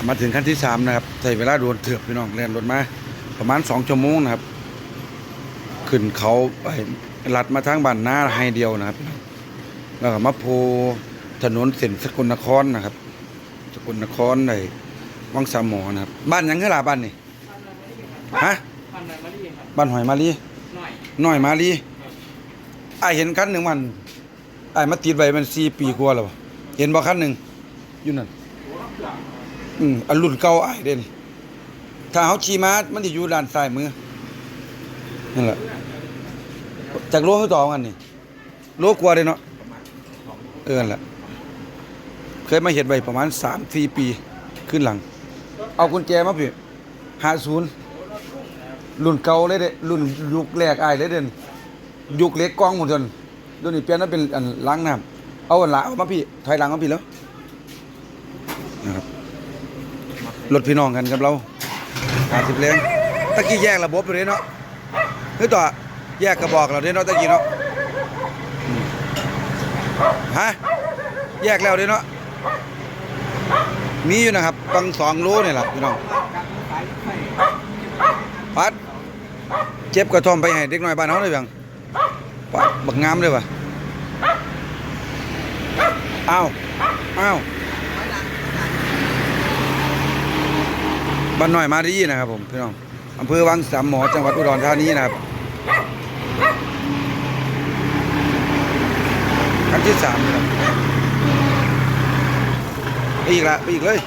ขับมาถึงขั้นที่สามนะครับใช้เวลาโดนเถือบพี่น้องแล่นรถมาประมาณสองชั่วโมงนะครับ ขึ้นเขาไปลัดมาทางบ้านนาให้เดียวนะครับพี่น้องแล้วก็มาโพถนนเส้นสกลนครนะครับ สกลนครในวังสามหมอนะครับ บ้านหยังคือล่ะบ้านนี่ฮะพันนายมะลิครับบ้านหอยมาลีหน่อยน้อยมาลีไอายเห็นคันหนึ่งมันไอายมาติดไว้มันสี่ปีกว่าแล้วบ่เห็นบ่คันหนึ่งอยู่นั่น อืมอันรุ่นเก่าไอเด่นถ้าเขาขี่มามันจะอยู่ด้านซ้ายมือนั่นแหละจากโลคือต่อกันนี่โลกว่าเลยเนาะเออนั่นแหละเคยมาเห็นไว้ประมาณสามสี่ปีขึ้นหลัง เอากุญแจมาพี่หาศูนย์รุ่นเก่าเลยเด้รุ่นยุคแรกไอ้เลยเด่นยุคเล็กกล้องหมดจนเดี๋ยวนี้เปลี่ยนมาเป็นอันล้างน้ำเอาอันละเอามาพี่ถอยหลังมาพี่แล้วนะครับ รถพี่น้องกันกับเราหาสิบแรงตะกี้แยกระบบเลยเนาะคือต่อแยกกระบอกเราเด้เนาะตะกี้เนาะฮะแยกแล้วเด้เนาะมีอยู่นะครับตังสองโลนี่แหละพี่น้องปัดเจ็บกระท่อมไปให้เด็กน้อยบ้านเฮาได้ยังปัดบักงามเลยวะอ้าวอ้าว บ้านน้อยมาดีนะครับผมพี่น้องอำเภอวังสามหมอจังหวัดอุดรธานีนะครับขั้นที่สามครับไปอีกละไปอีกเลย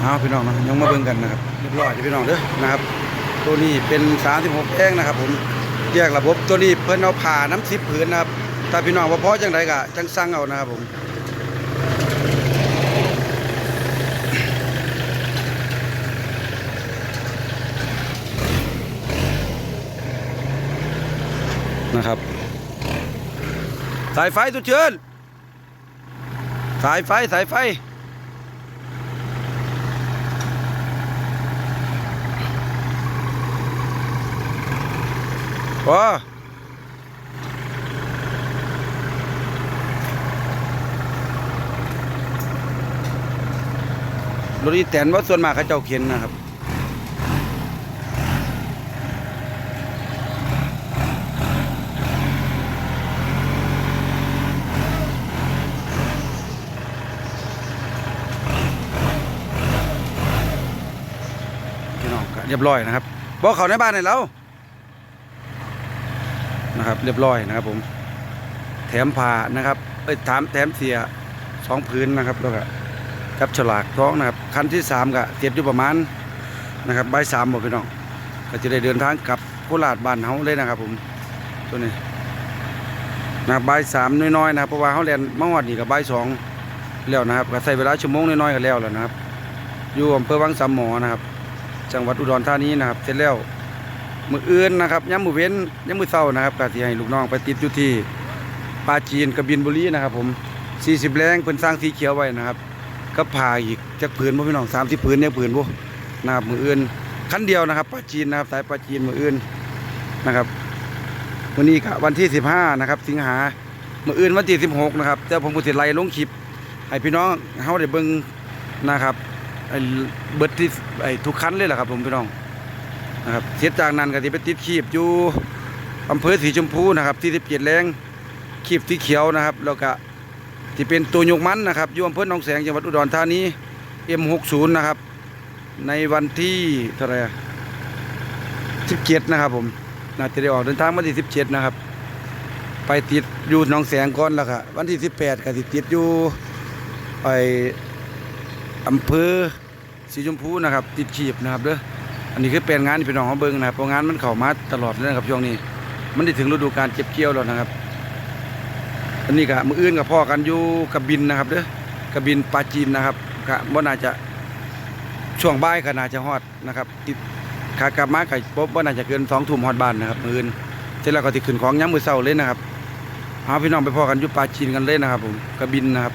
เอาพี่น้องนะยังมาเบิ่งกันนะครับเรียบร้อยพี่น้องเด้อนะครับ ตัวนี้เป็น 36แองนะครับ ผมแยกระบบตัวนี้เพิ่นเอาผ่าน้ำซิปผืนนะครับถ้าพี่น้องว่าพอจังไดก็จังสั่งเอานะครับผม นะครับ สายไฟตุดเชิญสายไฟสายไฟ ว้ารถอีแตนว่าส่วนมากเขาเจ้าเข็นนะครับ ก็เรียบร้อยนะครับบอกเขาในบ้านให้เรานะครับ เรียบร้อยนะครับ ผม แถมผ่านะครับเอ้ยถามแถมเสียสองพื้นนะครับแล้วก็จับฉลากท้องนะครับ คันที่สามก็เก็บอยู่ประมาณนะครับใบสามบอกพี่น้องก็จะได้เดินทางกลับโคราชบ้านเฮาเลยนะครับ ผมตัวนี้นะใบาสามน้อยๆนะครับเพราะว่าเฮาเรียนมาฮอดนี่กับใบสองแล้วนะครับก็ใส่เวลาชั่วโมงน้อยๆก็แล้วแล้วนะครับ อยู่อำเภอวังสามหมอนะครับ จังหวัดอุดรธานีนะครับ เสร็จแล้วมืออื่นนะครับย้ำมือเว้นย้ำมือเศร้านะครับก็สิให้ลูกน้องไปติดอยู่ที่ปาจีนกระบินบุรีนะครับ ผม 40 แรงเพิ่นสร้างสีเขียวไว้นะครับก็ผ่าอีกจักผืนบ่พี่น้อง 30ผืนเนี่ยผืนบ่นะครับมืออื่นคันเดียวนะครับปาจีนนะครับสายปาจีนมืออื่นนะครับวันนี้ก็วันที่ 15 นะครับ สิงหามืออื่นวันที่ 16 นะครับแต่ผมก็สิไล่ลงคลิปให้พี่น้องเฮาได้เบิ่งนะครับ ไอ้เบิดที่ไอ้ทุกคันเลยแหละครับ ผมพี่น้องนะครับเสียจากนั้นก็ที่ไปติดขีบอยู่อำเภอสีชมพูนะครับที่สิบเจ็ดแรงขีบสีเขียวนะครับ แล้วก็ที่เป็นตัวยกมันนะครับอยู่อำเภอหนองแสงจังหวัดอุดรธานี M60 นะครับ ในวันที่เท่าไหร่สิบเจ็ดนะครับ ผมน่าจะได้ออกเดินทางวันที่สิบเจ็ดนะครับ ไปติดอยู่หนองแสงก่อนแล้วครับวันที่สิบแปดก็สิติดอยู่ไป อำเภอสีชมพูนะครับ ติดขีบนะครับเด้ออันนี้คือเป็นงานที่พี่น้องเขาเบิ่งนะครับเพราะงานมันเข้ามาตลอดเลยนะครับช่วงนี้ มันได้ถึงฤดูการเก็บเกี่ยวแล้วนะครับ อันนี้ก็มืออื่นกับพ่อกันอยู่กระบินนะครับเด้อกระบินปลาจีนนะครับก็บ่น่าจะช่วงบ่ายก็น่าจะฮอดนะครับติดขากลับมาก็บ่บ่น่าจะเกินสองทุ่มฮอดบ้านนะครับมืออื่นเสร็จแล้วก็สิขึ้นของย้ำมือเช้าเลยนะครับหาพี่น้องไปพ่อกันอยู่ปลาจีนกันเลยนะครับ ผมกระบินนะครับ